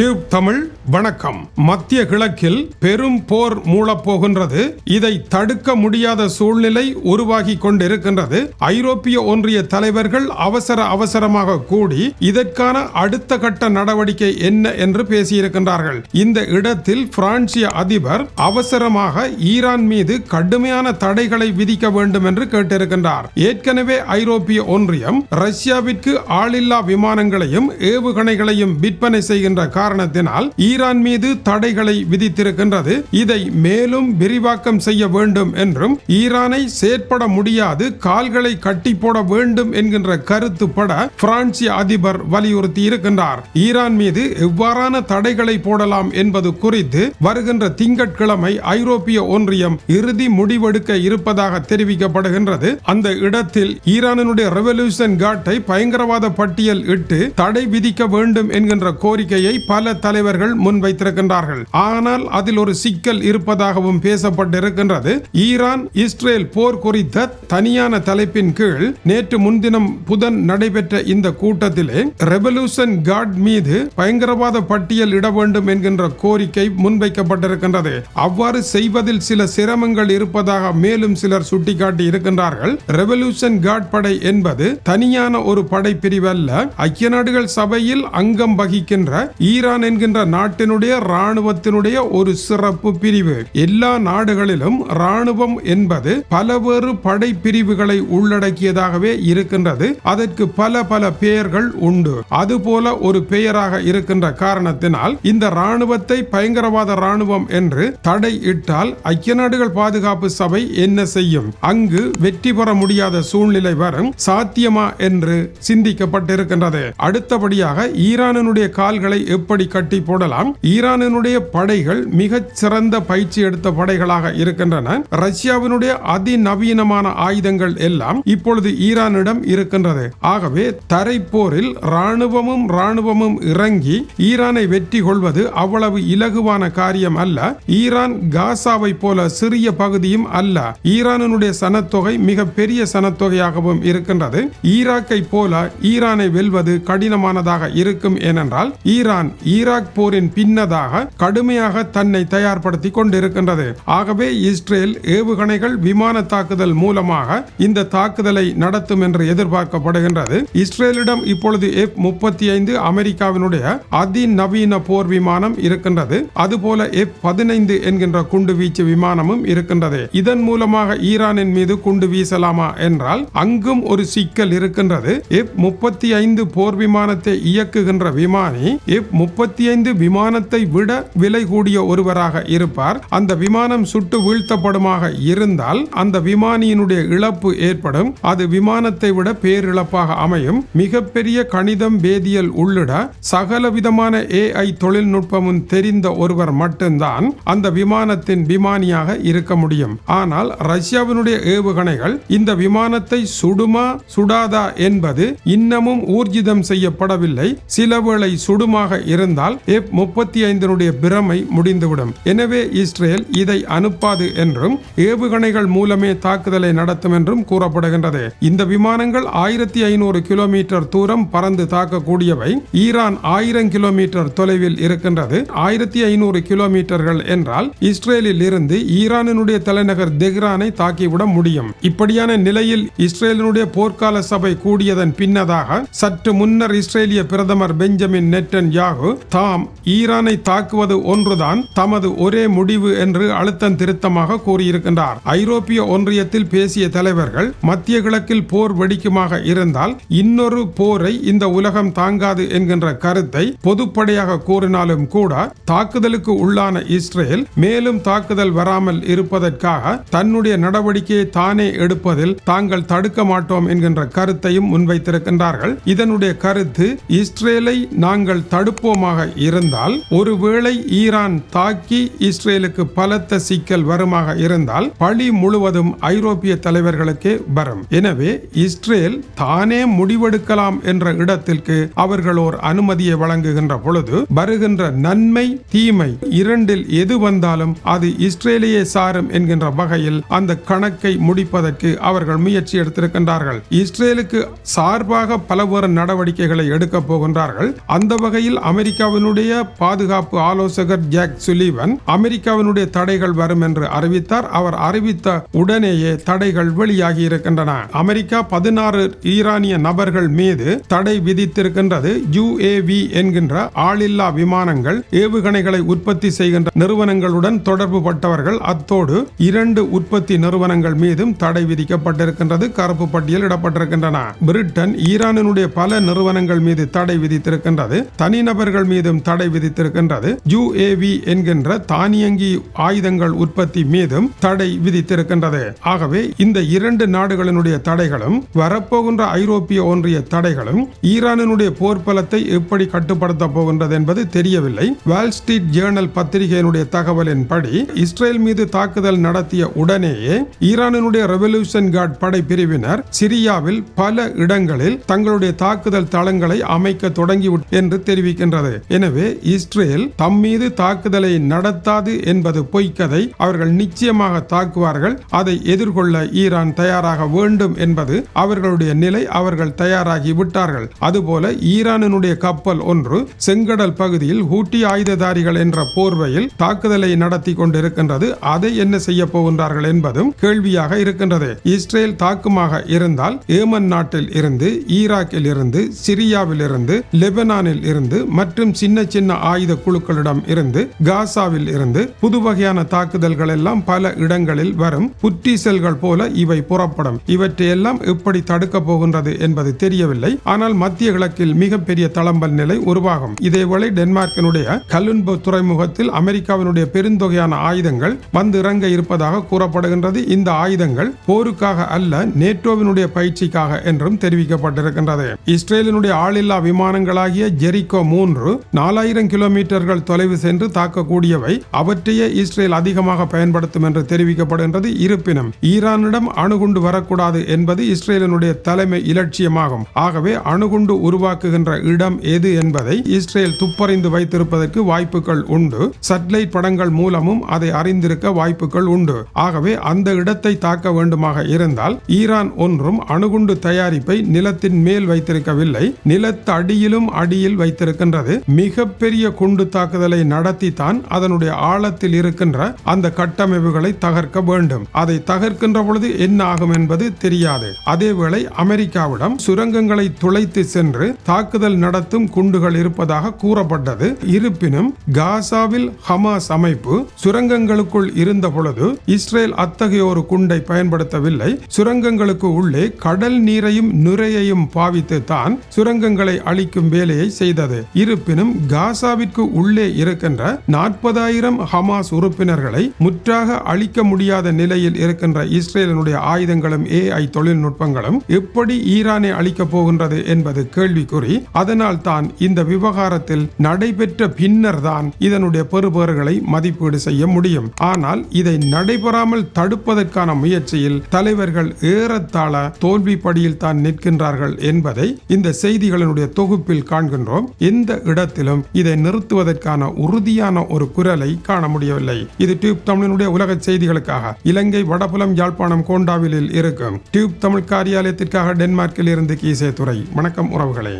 Tube Tamil வணக்கம். மத்திய கிழக்கில் பெரும் போர் மூலப்போகின்றது இதை தடுக்க முடியாத சூழ்நிலை உருவாகி கொண்டிருக்கின்றது. ஐரோப்பிய ஒன்றிய தலைவர்கள் அவசர அவசரமாக கூடி இதற்கான அடுத்த கட்ட நடவடிக்கை என்ன என்று பேசியிருக்கின்றார்கள். இந்த இடத்தில் பிரான்சிய அதிபர் அவசரமாக ஈரான் மீது கடுமையான தடைகளை விதிக்க வேண்டும் என்று கேட்டிருக்கின்றார். ஏற்கனவே ஐரோப்பிய ஒன்றியம் ரஷ்யாவிற்கு ஆளில்லா விமானங்களையும் ஏவுகணைகளையும் விற்பனை செய்கின்ற காரணத்தினால் ஈரான் மீது தடைகளை விதித்திருக்கின்றது. இதை மேலும் விரிவாக்கம் செய்ய வேண்டும் என்றும் ஈரானை செயற்பட முடியாது கால்களை கட்டி போட வேண்டும் என்கின்ற கருத்து பட பிரான்சிய அதிபர் வலியுறுத்தி இருக்கின்றார். ஈரான் மீது எவ்வாறான தடைகளை போடலாம் என்பது குறித்து வருகின்ற திங்கட்கிழமை ஐரோப்பிய ஒன்றியம் இறுதி முடிவெடுக்க இருப்பதாக தெரிவிக்கப்படுகின்றது. அந்த இடத்தில் ஈரானினுடைய ரெவல்யூஷன் கார்டை பயங்கரவாத பட்டியல் இட்டு தடை விதிக்க வேண்டும் என்கின்ற கோரிக்கையை பல பல தலைவர்கள் முன்வைத்திருக்கின்றார்கள். ஆனால் அதில் ஒரு சிக்கல் இருப்பதாகவும் பேசப்பட்டிருக்கின்றது. ஈரான் இஸ்ரேல் போர் குறித்த தனியான தலைப்பின் கீழ் நேற்று முன்தினம் புதன் நடைபெற்ற இந்த கூட்டத்திலே ரெவல்யூஷன் கார்ட் மீது பயங்கரவாத பட்டியல் இட வேண்டும் என்கின்ற கோரிக்கை முன்வைக்கப்பட்டிருக்கின்றது. அவ்வாறு செய்வதில் சில சிரமங்கள் இருப்பதாக மேலும் சிலர் சுட்டிக்காட்டி இருக்கின்றார்கள். ரெவல்யூஷன் கார்ட் படை என்பது தனியான ஒரு படை பிரிவல்ல ஐக்கிய நாடுகள் சபையில் அங்கம் வகிக்கின்ற ஈரான் என்கின்ற நாட்டினுடைய இராணுவத்தினுடைய ஒரு சிறப்பு பிரிவு. எல்லா நாடுகளிலும் இராணுவம் என்பது பலவேறு படை பிரிவுகளை உள்ளடக்கியதாகவே இருக்கின்றது. அதற்கு பல பல பெயர்கள் உண்டு. அதுபோல ஒரு பெயராக இருக்கின்ற காரணத்தினால் இந்த ராணுவத்தை பயங்கரவாத இராணுவம் என்று தடை இட்டால் ஐக்கிய நாடுகள் பாதுகாப்பு சபை என்ன செய்யும்? அங்கு வெற்றி பெற முடியாத சூழ்நிலை வரும் சாத்தியமா என்று சிந்திக்கப்பட்டிருக்கின்றது. அடுத்தபடியாக ஈரானினுடைய கால்களை எப்படி கட்டி போடலாம்? ஈரானினுடைய படைகள் மிகச் சிறந்த பயிற்சி எடுத்த படைகளாக இருக்கின்றன. ரஷ்யாவினுடைய அதிநவீனமான ஆயுதங்கள் எல்லாம் இப்பொழுது ஈரானிடம் இருக்கின்றது. ஆகவே தரைப்போரில் ராணுவமும் ராணுவமும் இறங்கி ஈரானை வெற்றி கொள்வது அவ்வளவு இலகுவான காரியம் அல்ல. ஈரான் காசாவை போல சிறிய பகுதியும் அல்ல. ஈரானினுடைய சனத்தொகை மிக பெரிய சனத்தொகையாகவும் இருக்கின்றது. ஈராக்கை போல ஈரானை வெல்வது கடினமானதாக இருக்கும் ஏனென்றால் ஈரான் ஈராக் போரின் பின்னதாக கடுமையாக தன்னை தயார்படுத்தி கொண்டிருக்கின்றது. ஆகவே இஸ்ரேல் ஏவுகணைகள் விமான தாக்குதல் மூலமாக இந்த தாக்குதலை நடத்தும் என்று எதிர்பார்க்கப்படுகின்றது. இஸ்ரேலிடம் இப்பொழுது எஃப் முப்பத்தி ஐந்து அமெரிக்காவினுடைய அதிநவீன போர் விமானம் இருக்கின்றது. அதுபோல எஃப் பதினைந்து என்கின்ற குண்டு வீச்சு விமானமும் இருக்கின்றது. இதன் மூலமாக ஈரானின் மீது குண்டு வீசலாமா என்றால் அங்கும் ஒரு சிக்கல் இருக்கின்றது. எஃப் முப்பத்தி ஐந்து போர் விமானத்தை இயக்குகின்ற விமானி எஃப் முப்பத்தி ஐந்து விமானத்தை விட விலை கூடிய ஒருவராக இருப்பார். அந்த விமானம் சுட்டு வீழ்த்தப்படுமாக இருந்தால் அந்த விமானியினுடைய இழப்பு ஏற்படும். அது விமானத்தை விட பேரிழப்பாக அமையும். மிகப்பெரிய கணிதம் வேதியியல் உள்ளிட சகல விதமான ஏஐ தொழில்நுட்பமும் தெரிந்த ஒருவர் மட்டும்தான் அந்த விமானத்தின் விமானியாக இருக்க முடியும். ஆனால் ரஷ்யாவினுடைய ஏவுகணைகள் இந்த விமானத்தை சுடுமா சுடாதா என்பது இன்னமும் ஊர்ஜிதம் செய்யப்படவில்லை. சில வேளை சுடுமாக இருந்தால் எஃப் முப்பத்தி ஐந்தினுடைய பிரமை முடிந்துவிடும். எனவே இஸ்ரேல் இதை அனுப்பாது என்றும் ஏவுகணைகள் மூலமே தாக்குதலை நடத்தும் என்றும் கூறப்படுகின்றது. இந்த விமானங்கள் ஆயிரத்தி ஐநூறு கிலோமீட்டர் தூரம் பறந்து தாக்கக்கூடியவை. ஈரான் ஆயிரம் கிலோமீட்டர் தொலைவில் இருக்கின்றது. ஆயிரத்தி ஐநூறு கிலோமீட்டர்கள் என்றால் இஸ்ரேலில் இருந்து ஈரானினுடைய தலைநகர் தெஹ்ரானை தாக்கிவிட முடியும். இப்படியான நிலையில் இஸ்ரேலினுடைய போர்க்கால சபை கூடியதன் பின்னதாக சற்று முன்னர் இஸ்ரேலிய பிரதமர் பெஞ்சமின் நெட்டன் யாகு தாம் ஈரானை தாக்குவது ஒன்றுதான் தமது ஒரே முடிவு என்று அழுத்தம் திருத்தமாக கூறியிருக்கின்றார். ஐரோப்பிய ஒன்றியத்தில் பேசிய தலைவர்கள் மத்திய கிழக்கில் போர் வெடிக்குமாக இருந்தால் இன்னொரு போரை இந்த உலகம் தாங்காது என்கின்ற கருத்தை பொதுப்படையாக கூறினாலும் கூட தாக்குதலுக்கு உள்ளான இஸ்ரேல் மேலும் தாக்குதல் வராமல் இருப்பதற்காக தன்னுடைய நடவடிக்கையை தானே எடுப்பதில் தாங்கள் தடுக்க மாட்டோம் என்கின்ற கருத்தையும் முன்வைத்திருக்கின்றார்கள். இதனுடைய கருத்து இஸ்ரேலை நாங்கள் தடுப்போம் தடுப்போமாக இருந்தால் ஒருவேளை ஈரான் தாக்கி இஸ்ரேலுக்கு பலத்த சிக்கல் வருமாக இருந்தால் பழி முழுவதும் ஐரோப்பிய தலைவர்களுக்கே வரும். எனவே இஸ்ரேல் தானே முடிவெடுக்கலாம் என்ற இடத்திற்கு அவர்கள் ஓர் அனுமதியை வழங்குகின்ற பொழுது வருகின்ற நன்மை தீமை இரண்டில் எது வந்தாலும் அது இஸ்ரேலையே சாரும் என்கின்ற வகையில் அந்த கணக்கை முடிப்பதற்கு அவர்கள் முயற்சி எடுத்திருக்கின்றார்கள். இஸ்ரேலுக்கு சார்பாக பலவேறு நடவடிக்கைகளை எடுக்க போகின்றார்கள். அந்த வகையில் அமெரிக்க அமெரிக்காவினுடைய பாதுகாப்பு ஆலோசகர் ஜாக் சுலீவன் அமெரிக்காவினுடைய தடைகள் வரும் என்று அறிவித்தார். அவர் அறிவித்த உடனேயே தடைகள் வெளியாகி இருக்கின்றன. அமெரிக்கா பதினாறு ஈரானிய நபர்கள் மீது தடை விதித்திருக்கின்றது. யுஏவி என்கின்ற ஆளில்லா விமானங்கள் ஏவுகணைகளை உற்பத்தி செய்கின்ற நிறுவனங்களுடன் தொடர்பு பட்டவர்கள் அத்தோடு இரண்டு உற்பத்தி நிறுவனங்கள் மீதும் தடை விதிக்கப்பட்டிருக்கின்றது. கருப்பு பட்டியல் இடப்பட்டிருக்கின்றன. பிரிட்டன் ஈரானினுடைய பல நிறுவனங்கள் மீது தடை விதித்திருக்கின்றது. தனிநபர் தனிநபர்கள் மீதும் தடை விதித்திருக்கின்றது. யுஏவி என்கின்ற தானியங்கி ஆயுதங்கள் உற்பத்தி மீதும் தடை விதித்திருக்கின்றது. ஆகவே இந்த இரண்டு நாடுகளினுடைய தடைகளும் வரப்போகின்ற ஐரோப்பிய ஒன்றிய தடைகளும் ஈரானினுடைய போர்ப்பலத்தை எப்படி கட்டுப்படுத்த போகின்றது என்பது தெரியவில்லை. வால் ஸ்ட்ரீட் ஜேர்னல் பத்திரிகையினுடைய தகவலின்படி இஸ்ரேல் மீது தாக்குதல் நடத்திய உடனேயே ஈரானினுடைய ரெவல்யூஷன் கார்டு படை பிரிவினர் சிரியாவில் பல இடங்களில் தங்களுடைய தாக்குதல் தளங்களை அமைக்க தொடங்கி என்று தெரிவிக்கின்றது எனவே இஸ்ரேல் தம் மீது தாக்குதலை நடத்தாது என்பது பொய்க்கதை. அவர்கள் நிச்சயமாக தாக்குவார்கள். அதை எதிர்கொள்ள ஈரான் தயாராக வேண்டும் என்பது அவர்களுடைய நிலை. அவர்கள் தயாராகி விட்டார்கள். அதுபோல ஈரானினுடைய கப்பல் ஒன்று செங்கடல் பகுதியில் ஹூட்டி ஆயுததாரிகள் என்ற போர்வையில் தாக்குதலை நடத்தி கொண்டிருக்கின்றது. அதை என்ன செய்ய போகின்றார்கள் என்பதும் கேள்வியாக இருக்கின்றது. இஸ்ரேல் தாக்குமாக இருந்தால் ஏமன் நாட்டில் இருந்து ஈராக்கில் இருந்து சிரியாவில் இருந்து லெபனானில் இருந்து மற்றும் சின்ன சின்ன ஆயுத குழுக்களிடம் இருந்து காசாவில் இருந்து புது வகையான தாக்குதல்கள் எல்லாம் பல இடங்களில் வரும். புற்றீசல்கள் போல இவை புறப்படும். இவற்றையெல்லாம் எப்படி தடுக்க போகின்றது என்பது தெரியவில்லை. ஆனால் மத்திய கிழக்கில் மிகப்பெரிய தளம்பல் நிலை உருவாகும். இதேவேளை டென்மார்க்கினுடைய கலுன்போ துறைமுகத்தில் அமெரிக்காவினுடைய பெருந்தொகையான ஆயுதங்கள் வந்து இறங்க இருப்பதாக கூறப்படுகின்றது. இந்த ஆயுதங்கள் போருக்காக அல்ல நேட்டோவினுடைய பயிற்சிக்காக என்றும் தெரிவிக்கப்பட்டிருக்கின்றது. இஸ்ரேலினுடைய ஆளில்லா விமானங்களாகிய ஜெரிகோ மூன்று நாலாயிரம் கிலோமீட்டர்கள் தொலைவு சென்று தாக்கக்கூடியவை அவற்றையே இஸ்ரேல் அதிகமாக பயன்படுத்தும் என்று தெரிவிக்கப்படுகின்றது. இருப்பினும் ஈரானிடம் அணுகுண்டு வரக்கூடாது என்பது இஸ்ரேலினுடைய தலைமை இலட்சியமாகும். ஆகவே அணுகுண்டு உருவாக்குகின்ற இடம் எது என்பதை இஸ்ரேல் துப்பறிந்து வைத்திருப்பதற்கு வாய்ப்புகள் உண்டு. சட்டலைட் படங்கள் மூலமும் அதை அறிந்திருக்க வாய்ப்புகள் உண்டு. ஆகவே அந்த இடத்தை தாக்க வேண்டுமாக இருந்தால் ஈரான் ஒன்றும் அணுகுண்டு தயாரிப்பை நிலத்தின் மேல் வைத்திருக்கவில்லை. நிலத்தடியிலும் அடியில் வைத்திருக்கின்றது. மிகப்பெரிய குண்டு தாக்குதலை நடத்தி தான் அதனுடைய ஆழத்தில் இருக்கின்ற அந்த கட்டமைப்புகளை தகர்க்க வேண்டும். அதை தகர்க்கின்ற பொழுது என்ன ஆகும் என்பது தெரியாது. அதேவேளை அமெரிக்காவிடம் சுரங்கங்களை துளைத்து சென்று தாக்குதல் நடத்தும் குண்டுகள் இருப்பதாக கூறப்பட்டது. இருப்பினும் காசாவில் ஹமாஸ் அமைப்பு சுரங்கங்களுக்குள் இருந்த பொழுது இஸ்ரேல் அத்தகைய ஒரு குண்டை பயன்படுத்தவில்லை. சுரங்கங்களுக்கு உள்ளே கடல் நீரையும் நுரையையும் பாவித்து தான் சுரங்கங்களை அழிக்கும் வேலையை செய்தது. இரு இருப்பினும் காசாவிற்கு உள்ளே இருக்கின்ற நாற்பதாயிரம் ஹமாஸ் உறுப்பினர்களை முற்றாக அழிக்க முடியாத நிலையில் இருக்கின்ற இஸ்ரேலினுடைய ஆயுதங்களும் ஏஐ தொழில்நுட்பங்களும் எப்படி ஈரானை அழிக்கப் போகின்றது என்பது கேள்விக்குறி. அதனால் தான் இந்த விவகாரத்தில் நடைபெற்ற பின்னர் தான் இதனுடைய பெறுபேறுகளை மதிப்பீடு செய்ய முடியும். ஆனால் இதை நடைபெறாமல் தடுப்பதற்கான முயற்சியில் தலைவர்கள் ஏறத்தாழ தோல்வி படியில் தான் நிற்கின்றார்கள் என்பதை இந்த செய்திகளினுடைய தொகுப்பில் காண்கின்றோம். இந்த இடத்திலும் இதை நிறுத்துவதற்கான உறுதியான ஒரு குரலை காண முடியவில்லை. இது டியூப் தமிழினுடைய உலக செய்திகளுக்காக. இலங்கை வடபுலம் யாழ்ப்பாணம் கோண்டாவிலில் இருக்கும் டியூப் தமிழ் காரியாலயத்திற்காக டென்மார்க்கில் இருந்து கீசே துறை வணக்கம் உறவுகளே.